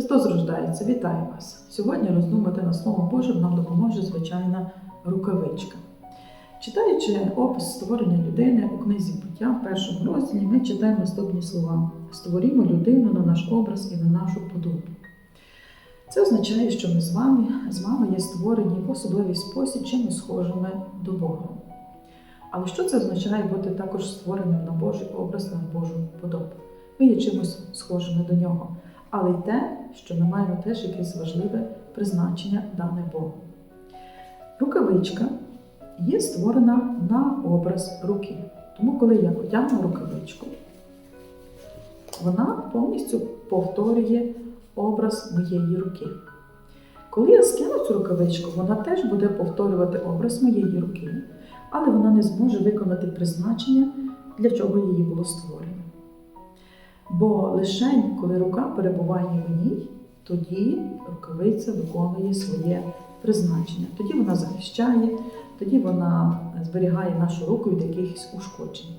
Христос рождається, вітаю вас! Сьогодні роздумати на Слово Боже нам допоможе звичайна рукавичка. Читаючи опис створення людини у книзі буття в першому розділі, ми читаємо наступні слова: Створімо людину на наш образ і на нашу подобу. Це означає, що ми з вами, з вами є створені в особливий спосіб чимось схожими до Бога. Але що це означає бути також створеним на Божий образ, на Божу подобу? Ми є чимось схожими до нього, але й те, що ми маємо теж якесь важливе призначення дане Богу. Рукавичка є створена на образ руки. Тому, коли я одягну рукавичку, вона повністю повторює образ моєї руки. Коли я скину цю рукавичку, вона теж буде повторювати образ моєї руки, але вона не зможе виконати призначення, для чого її було створено. Бо лише коли рука перебуває в ній, тоді рукавиця виконує своє призначення. Тоді вона захищає, тоді вона зберігає нашу руку від якихось ушкоджень.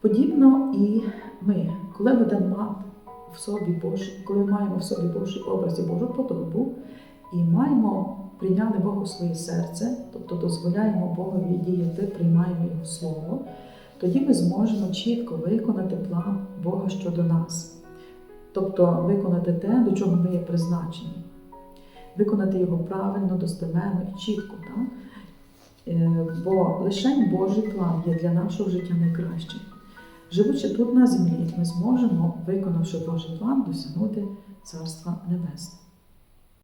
Подібно і ми, коли будемо мати в собі Божий, коли маємо в собі Божий образ і Божу подобу, і маємо прийняти Бога в своє серце, тобто дозволяємо Богові діяти, приймаємо Його Слово, тоді ми зможемо чітко виконати план Бога щодо нас. Тобто виконати те, до чого ми є призначені, виконати його правильно, достеменно і чітко. Так? Е, Бо лише Божий план є для нашого життя найкращим. Живучи тут на землі, ми зможемо, виконавши Божий план, досягнути Царства Небесного.